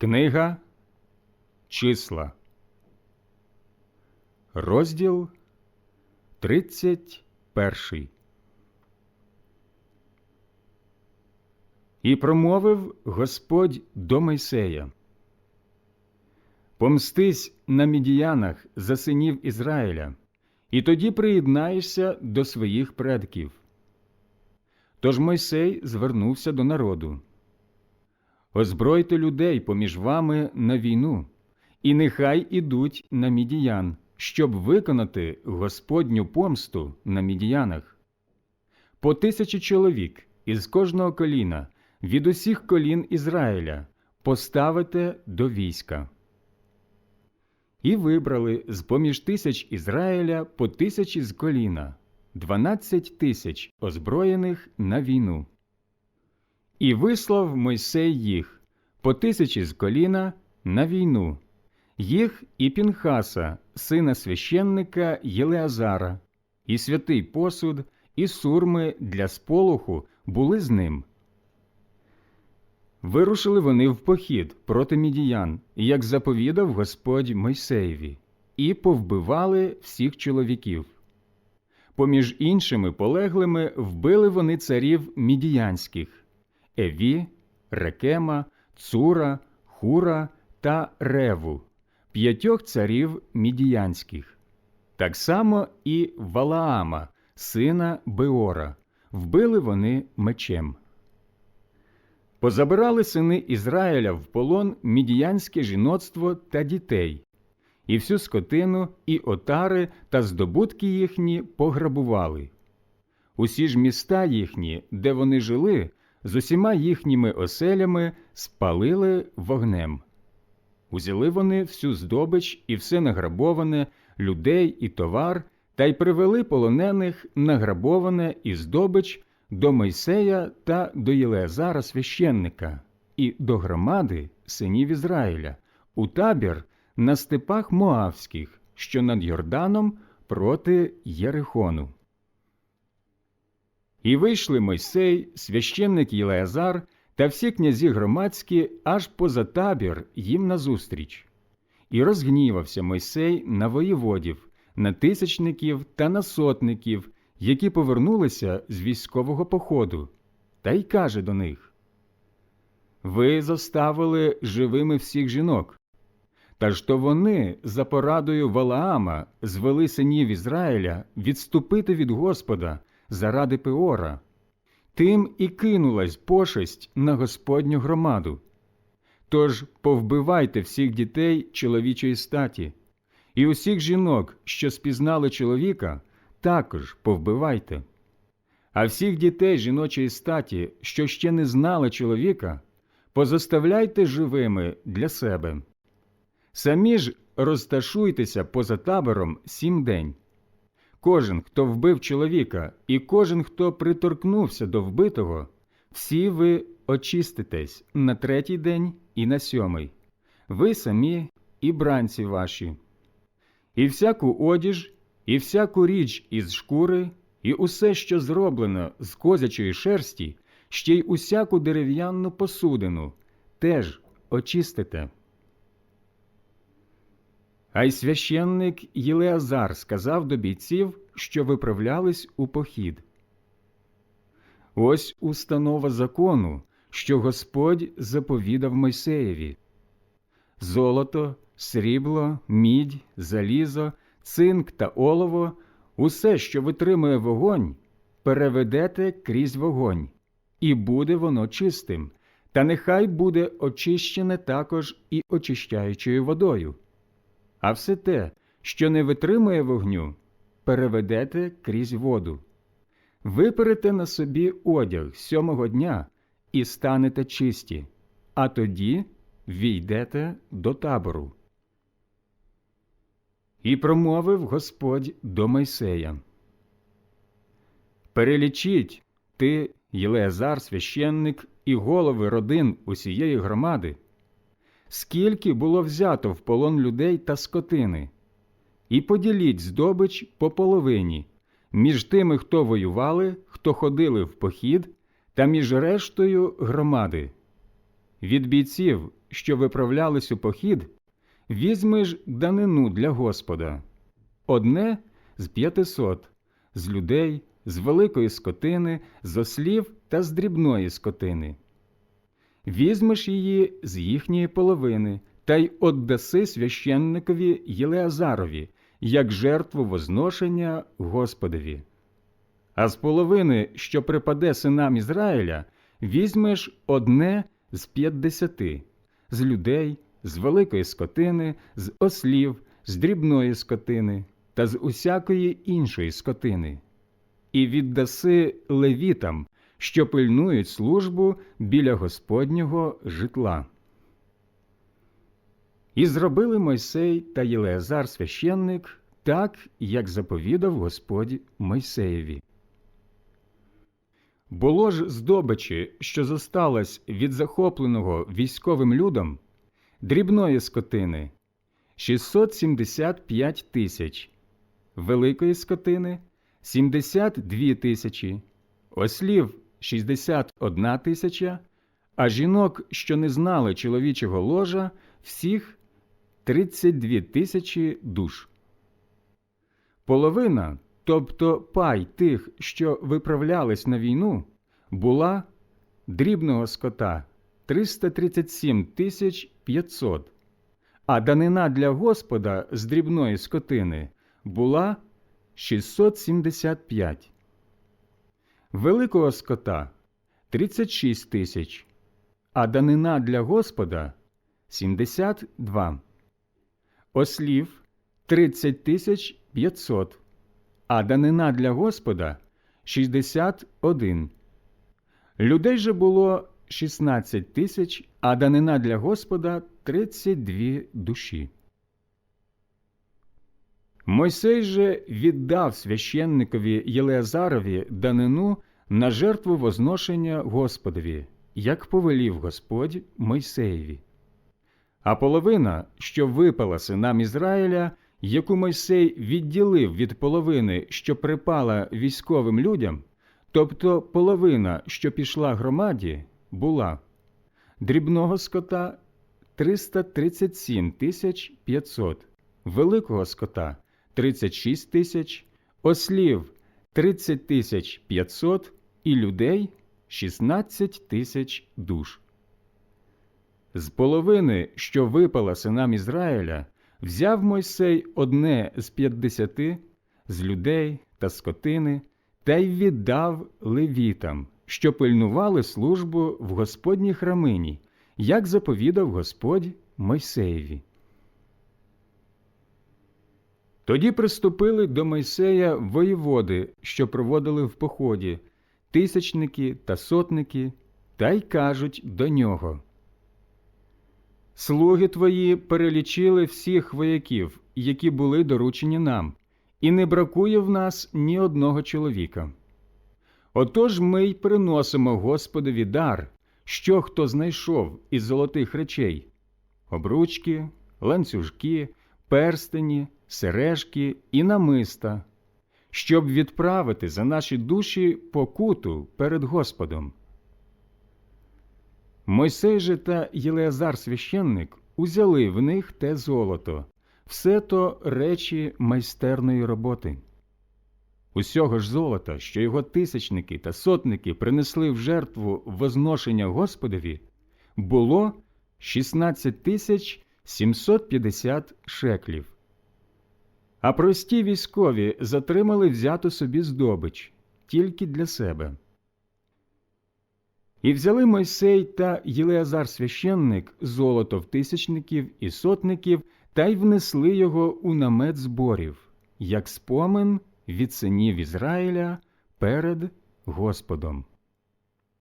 Книга Числа, розділ 31. І промовив Господь до Мойсея. Помстись на мідіянах за синів Ізраїля, і тоді приєднаєшся до своїх предків. Тож Мойсей звернувся до народу. Озбройте людей поміж вами на війну, і нехай ідуть на мідіян, щоб виконати Господню помсту на мідіянах. По тисячі чоловік із кожного коліна, від усіх колін Ізраїля, поставите до війська. І вибрали з поміж тисяч Ізраїля по тисячі з коліна, дванадцять тисяч озброєних на війну. І вислав Мойсей їх по тисячі з коліна на війну, їх і Пінхаса, сина священника Єлеазара, і святий посуд, і сурми для сполоху були з ним. Вирушили вони в похід проти мідіян, як заповідав Господь Мойсеєві, і повбивали всіх чоловіків. Поміж іншими полеглими вбили вони царів мідіянських Еві, Рекема, Цура, Хура та Реву, п'ятьох царів мідіянських. Так само і Валаама, сина Беора, вбили вони мечем. Позабирали сини Ізраїля в полон мідіянське жіноцтво та дітей, і всю скотину, і отари та здобутки їхні пограбували. Усі ж міста їхні, де вони жили, з усіма їхніми оселями спалили вогнем. Узяли вони всю здобич і все награбоване, людей і товар, та й привели полонених награбоване і здобич до Мойсея та до Єлеазара священника і до громади синів Ізраїля у табір на степах Моавських, що над Йорданом проти Єрихону. І вийшли Мойсей, священник Єлеазар та всі князі громадські аж поза табір їм назустріч. І розгнівався Мойсей на воєводів, на тисячників та на сотників, які повернулися з військового походу, та й каже до них Ви зоставили живими всіх жінок. Та ж то вони за порадою Валаама звели синів Ізраїля відступити від Господа заради Пеора. Тим і кинулась пошесть на Господню громаду. Тож повбивайте всіх дітей чоловічої статі, і усіх жінок, що спізнали чоловіка, також повбивайте. А всіх дітей жіночої статі, що ще не знали чоловіка, позоставляйте живими для себе. Самі ж розташуйтеся поза табором сім день. Кожен, хто вбив чоловіка, і кожен, хто приторкнувся до вбитого, всі ви очиститесь на третій день і на сьомий, ви самі і бранці ваші. І всяку одіж, і всяку річ із шкури, і усе, що зроблено з козячої шерсті, ще й усяку дерев'яну посудину, теж очистите. А й священник Єлеазар сказав до бійців, що виправлялись у похід. Ось установа закону, що Господь заповідав Мойсеєві золото, срібло, мідь, залізо, цинк та олово, усе, що витримує вогонь, переведете крізь вогонь, і буде воно чистим, та нехай буде очищене також і очищаючою водою. А все те, що не витримує вогню, переведете крізь воду. Виперете на собі одяг сьомого дня і станете чисті, а тоді війдете до табору. І промовив Господь до Мойсея. Перелічіть ти, Єлеазар, священник, і голови родин усієї громади скільки було взято в полон людей та скотини, і поділіть здобич по половині між тими, хто воювали, хто ходили в похід, та між рештою громади. Від бійців, що виправлялись у похід, візьмеш данину для Господа одне з п'ятисот, з людей, з великої скотини, з ослів та з дрібної скотини. Візьмеш її з їхньої половини та й отдаси священникові Єлеазарові, як жертву возношення Господові. А з половини, що припаде синам Ізраїля, візьмеш одне з п'ятдесяти, з людей, з великої скотини, з ослів, з дрібної скотини та з усякої іншої скотини, і віддаси левітам, що пильнують службу біля Господнього житла. І зробили Мойсей та Єлеазар священник так, як заповідав Господь Мойсеєві. Було ж здобичі, що зосталось від захопленого військовим людом, дрібної скотини 675 тисяч, великої скотини 72 тисячі, ослів 61 тисяча, а жінок, що не знали чоловічого ложа, всіх 32 тисячі душ. Половина, тобто пай тих, що виправлялись на війну, була дрібного скота 337 тисяч 500, а данина для Господа з дрібної скотини була 675. Великого скота 36 тисяч, а данина для Господа 72. Ослів 30 тисяч 500, а данина для Господа 61. Людей же було 16 тисяч, а данина для Господа 32 душі. Мойсей же віддав священникові Єлеазарові данину на жертву возношення Господові, як повелів Господь Мойсеєві. А половина, що випала синам Ізраїля, яку Мойсей відділив від половини, що припала військовим людям, тобто половина, що пішла громаді, була дрібного скота 337 тисяч 500, великого скота 36 тисяч, ослів 30 тисяч 500 і людей 16 тисяч душ. З половини, що випала синам Ізраїля, взяв Мойсей одне з п'ятдесяти з людей та скотини та й віддав левітам, що пильнували службу в Господній храмині, як заповідав Господь Мойсеєві. Тоді приступили до Мойсея воєводи, що проводили в поході, тисячники та сотники, та й кажуть до нього. Слуги твої перелічили всіх вояків, які були доручені нам, і не бракує в нас ні одного чоловіка. Отож ми й приносимо Господові дар, що хто знайшов із золотих речей обручки, ланцюжки, перстені, сережки і намиста, щоб відправити за наші душі покуту перед Господом. Мойсей же та Єлеазар священник узяли в них те золото, все то речі майстерної роботи. Усього ж золота, що його тисячники та сотники принесли в жертву возношення Господові, було 16 тисяч 750 шеклів. А прості військові затримали взяту собі здобич тільки для себе. І взяли Мойсей та Єлеазар священник золото в тисячників і сотників та й внесли його у намет зборів, як спомин від синів Ізраїля перед Господом.